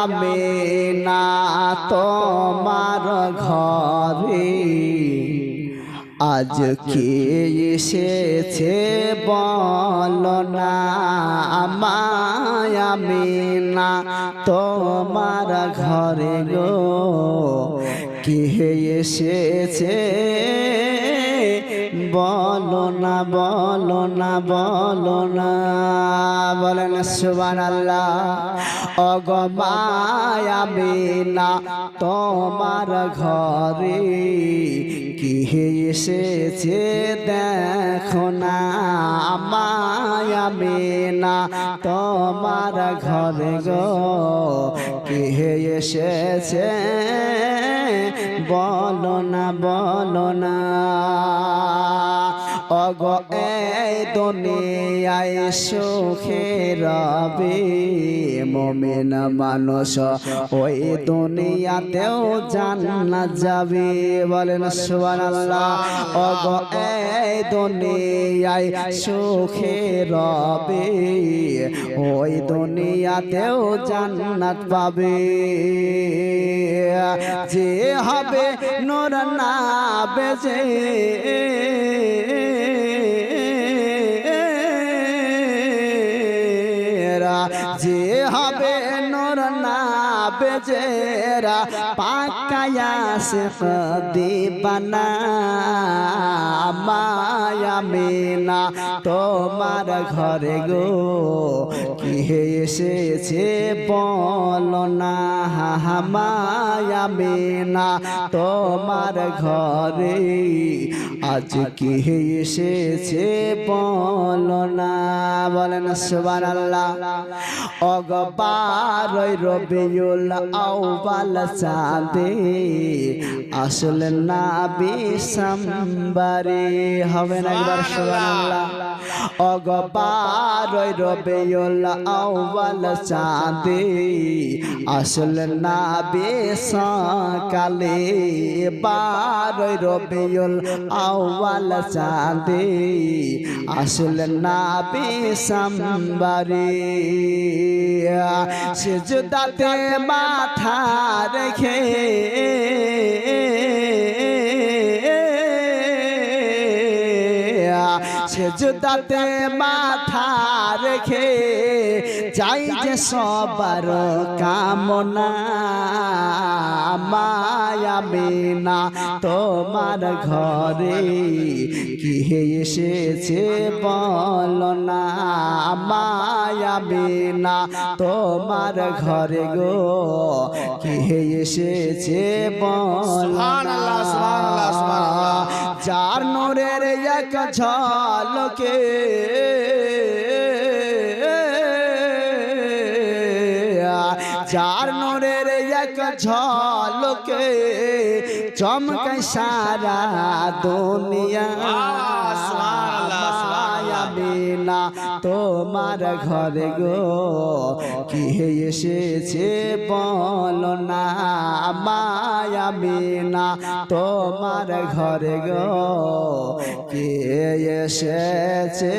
আমি না তোমার ঘরে। আজ কে এসেছে বল না আমি না তোমার ঘরে গো। কে এসেছে বলো না বলো না বলো না। বলেন সুবান আল্লাহ অগমায়াবে না তোমার ঘরে কি এসেছে? দেখো না মায়াবে না তোমার ঘরে গো। কি এসেছে? বলো না বলো না। অগ দুনিয়ায় সুখে রবে মমিন মানুষ, ওই দুনিয়াতেও জান্না যাবে। বলেন সুবহানাল্লাহ। অগ, এই দুনিয়ায় সুখে রবে, ওই দুনিয়াতেও জান্নাত পাবে। যে হবে নোর না বেজে যে হবে নর না বেজেরা পাকায়া সে দিবানা, মায়া মেনা, তোমার ঘরে গো কি এসেছে বল না, মায়া মেনা, তোমার ঘরে, আজ কি এসেছে বল না, বলেন সুবান আল্লাহ অগবার রবিউল আউবাল চাঁদে আসলে না বিসাম্বারে হবে না একবার, সুবহানাল্লাহ। অগবার রবিউল আউবাল চাঁদে আসলে না বেসকালে বার রবিউল আউবাল চাঁদে আসলে না বেসাম্বারে সেজদাতে মাথা রেখে সেজদাতে মাথা রেখে চাই যে সবার কামনা মায়া মেনা তোমার ঘরে কি এসেছে বল না মায়া মেনা তোমার ঘরে গো কি এসেছে বল। যার নোরের এক ঝলকে যার নোরের এক ঝলকে চমকে সারা দুনিয়া। বিনা তোমার ঘরে গো, কি এসেছে বল না মায়া বিনা তোমার ঘরে গো, কে এসেছে